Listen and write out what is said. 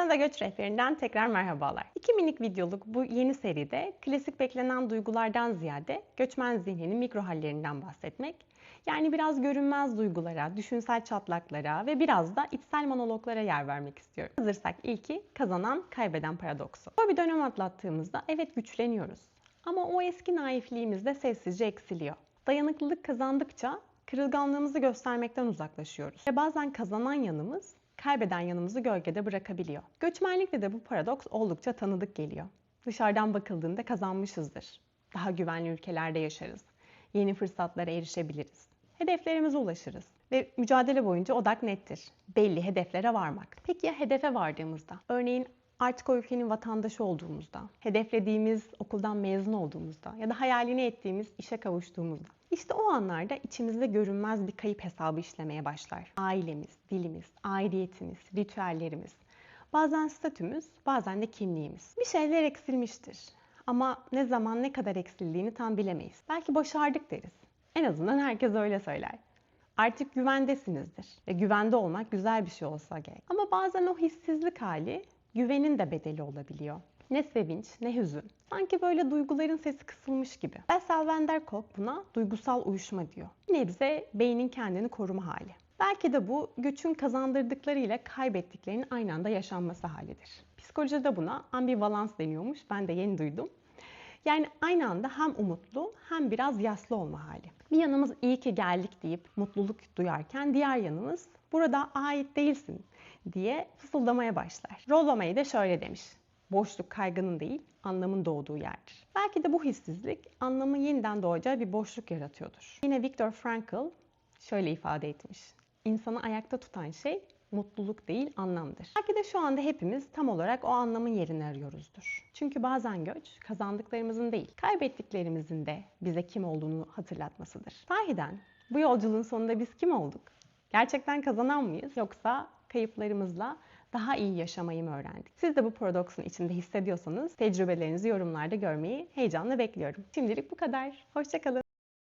Kanada Göç Rehberinden tekrar merhabalar. İki minik videoluk bu yeni seride klasik beklenen duygulardan ziyade göçmen zihninin mikro hallerinden bahsetmek, yani biraz görünmez duygulara, düşünsel çatlaklara ve biraz da içsel monologlara yer vermek istiyorum. Hazırsak ilki kazanan kaybeden paradoksu. Böyle bir dönem atlattığımızda evet güçleniyoruz. Ama o eski naifliğimiz de sessizce eksiliyor. Dayanıklılık kazandıkça kırılganlığımızı göstermekten uzaklaşıyoruz. Ve bazen kazanan yanımız kaybeden yanımızı gölgede bırakabiliyor. Göçmenlikte de bu paradoks oldukça tanıdık geliyor. Dışarıdan bakıldığında kazanmışızdır. Daha güvenli ülkelerde yaşarız. Yeni fırsatlara erişebiliriz. Hedeflerimize ulaşırız. Ve mücadele boyunca odak nettir. Belli hedeflere varmak. Peki ya hedefe vardığımızda? Örneğin artık o ülkenin vatandaşı olduğumuzda, hedeflediğimiz okuldan mezun olduğumuzda ya da hayalini ettiğimiz işe kavuştuğumuzda. İşte o anlarda içimizde görünmez bir kayıp hesabı işlemeye başlar. Ailemiz, dilimiz, aidiyetimiz, ritüellerimiz. Bazen statümüz, bazen de kimliğimiz. Bir şeyler eksilmiştir. Ama ne zaman ne kadar eksildiğini tam bilemeyiz. Belki başardık deriz. En azından herkes öyle söyler. Artık güvendesinizdir ve güvende olmak güzel bir şey olsa gerek. Ama bazen o hissizlik hali güvenin de bedeli olabiliyor. Ne sevinç ne hüzün. Sanki böyle duyguların sesi kısılmış gibi. Bessel van der Kolk buna duygusal uyuşma diyor. Bir nebze beynin kendini koruma hali. Belki de bu güçün kazandırdıkları ile kaybettiklerinin aynı anda yaşanması halidir. Psikolojide buna ambivalans deniyormuş. Ben de yeni duydum. Yani aynı anda hem umutlu hem biraz yaslı olma hali. Bir yanımız iyi ki geldik deyip mutluluk duyarken diğer yanımız burada ait değilsin diye fısıldamaya başlar. Rollo May de şöyle demiş. Boşluk kaygının değil, anlamın doğduğu yerdir. Belki de bu hissizlik anlamın yeniden doğacağı bir boşluk yaratıyordur. Yine Viktor Frankl şöyle ifade etmiş. İnsanı ayakta tutan şey mutluluk değil anlamdır. Belki de şu anda hepimiz tam olarak o anlamın yerini arıyoruzdur. Çünkü bazen göç kazandıklarımızın değil, kaybettiklerimizin de bize kim olduğunu hatırlatmasıdır. Sahiden bu yolculuğun sonunda biz kim olduk? Gerçekten kazanan mıyız yoksa kayıplarımızla daha iyi yaşamayı mı öğrendik? Siz de bu paradoksun içinde hissediyorsanız tecrübelerinizi yorumlarda görmeyi heyecanla bekliyorum. Şimdilik bu kadar. Hoşçakalın.